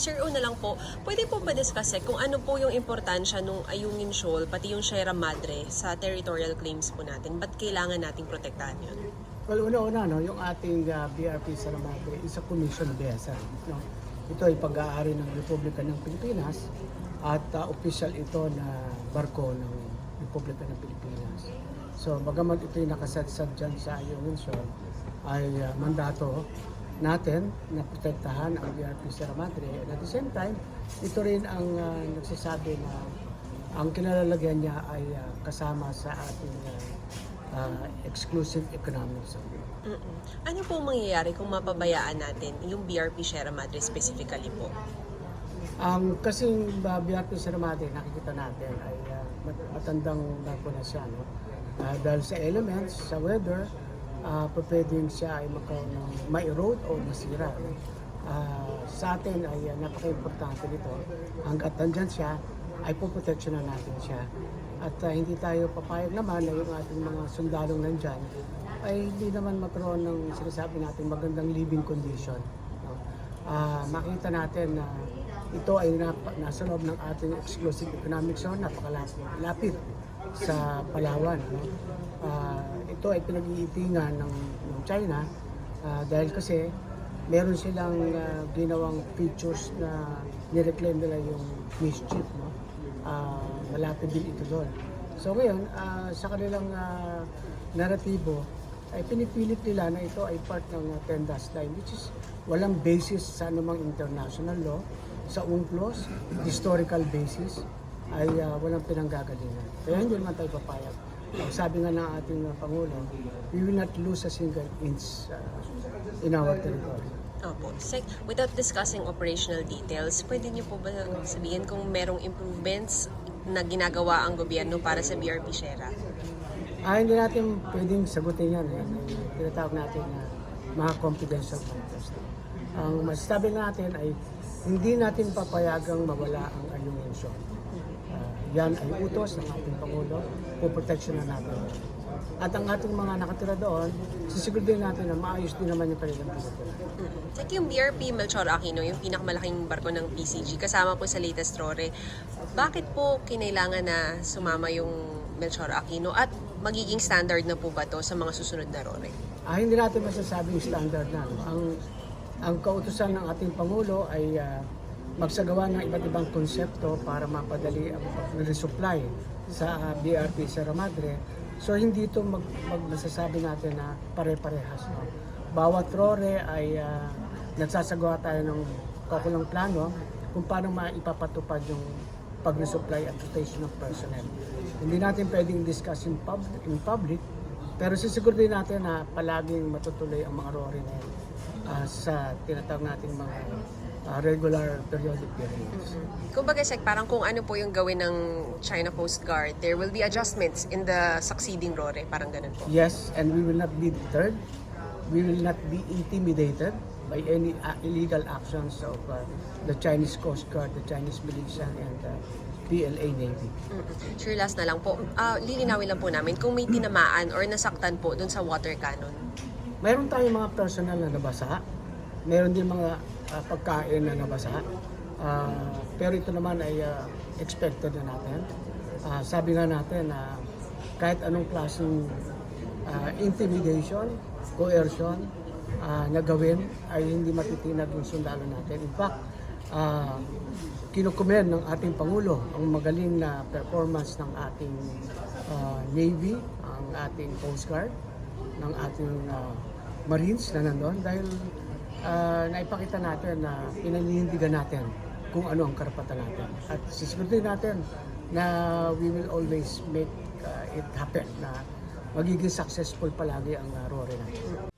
Sir, una lang po, pwede po ba discuss eh, kung ano po yung importansya nung Ayungin Shoal, pati yung Sierra Madre sa territorial claims po natin? Ba't kailangan nating protektahan yun? Well, una-una, no, yung ating uh, BRP sa Madre is a commission vessel. No? Ito ay pag-aari ng Republika ng Pilipinas at uh, official ito na barko ng Republika ng Pilipinas. So, bagamat ito yung nakasadsad dyan sa Ayungin Shoal, ay uh, mandato natin na protektahan ang BRP Sierra Madre. And at the same time, ito rin ang uh, nagsasabi na ang kinalalagyan niya ay uh, kasama sa ating uh, uh, exclusive economic zone. Mm-mm. Ano po mangyayari kung mapabayaan natin yung BRP Sierra Madre specifically po? Ang kasing uh, BRP Sierra Madre, nakikita natin ay uh, mat- matandang barko na siya. No? Uh, dahil sa elements, sa weather, uh, pwedeng siya ay magkaroon ng ma-erode o masira. Uh, sa atin ay uh, napaka-importante nito. Hanggat nandyan siya, ay puproteksyonan natin siya. At uh, hindi tayo papayag naman na yung ating mga sundalong nandyan ay hindi naman magkaroon ng sinasabi natin magandang living condition. No? Ah, makita natin na ito ay nap- nasa loob ng ating exclusive economic zone, napakalapit lapit sa Palawan. No? Ah, ito ay pinag-iitingan ng, ng China ah, dahil kasi meron silang ah, ginawang features na nireclaim nila yung mischief. No? Ah, malapit din ito doon. So ngayon, ah, sa kanilang ah, naratibo, ay pinipilit nila na ito ay part ng uh, Line which is walang basis sa anumang international law, sa UNCLOS, historical basis, ay uh, walang pinanggagalingan. Kaya hindi naman tayo papayag. Ang sabi nga ng ating uh, Pangulo, we will not lose a single inch uh, in our territory. Opo. Sec, without discussing operational details, pwede niyo po ba sabihin kung merong improvements na ginagawa ang gobyerno para sa BRP Sierra? Ah, hindi natin pwedeng sagutin yan. Ay tinatawag natin na mga confidential matters. Ang masasabi natin ay hindi natin papayagang mawala ang alimension. Ah, yan ay utos ng ating Pangulo, puproteksyon na natin. At ang ating mga nakatira doon, sisiguraduhin natin na maayos din naman yung kanilang pinatira. Mm-mm. Sec, yung BRP Melchor Aquino, yung pinakamalaking barko ng PCG, kasama po sa latest RORE, bakit po kinailangan na sumama yung Melchor Aquino at magiging standard na po ba to sa mga susunod na RORE? Ah, hindi natin masasabing standard na. Ang ang kautusan ng ating Pangulo ay ah, magsagawa ng iba't ibang konsepto para mapadali ang resupply sa ah, BRP Sierra Madre. So hindi ito mag, mag masasabi natin na pare-parehas. No? Bawat rore ay ah, nagsasagawa tayo ng kakulang plano kung paano maipapatupad yung pag-resupply at rotation of personnel. Hindi natin pwedeng discuss in, pub, in public, pero sisiguraduhin natin na palaging matutuloy ang mga rory na yan ah, sa tinatawag nating mga ah, regular periodic periods. Kumbaga, Sec, parang kung ano po yung gawin ng China Coast Guard, there will be adjustments in the succeeding RORE, parang ganun po. Yes, and we will not be deterred. We will not be intimidated by any uh, illegal actions of uh, the Chinese Coast Guard, the Chinese militia, and the PLA Navy. Mm-mm. Sure, last na lang po. Ah, lilinawin lang po namin kung may tinamaan or nasaktan po dun sa water cannon. Mayroon tayong mga personal na nabasa. Mayroon din mga ah, pagkain na nabasa. Ah, pero ito naman ay ah, expected na natin. Ah, sabi nga natin na kahit anong klaseng ah, intimidation, coercion ah, na gawin ay hindi matitinag yung sundalo natin. In fact, ah, kinukumen ng ating Pangulo ang magaling na performance ng ating ah, Navy, ang ating Coast Guard, ng ating ah, Marines na nandun dahil ah, naipakita natin na pinaninindigan natin kung ano ang karapatan natin. At sisiguraduhin natin na we will always make ah, it happen na magiging successful palagi ang uh, RORE natin.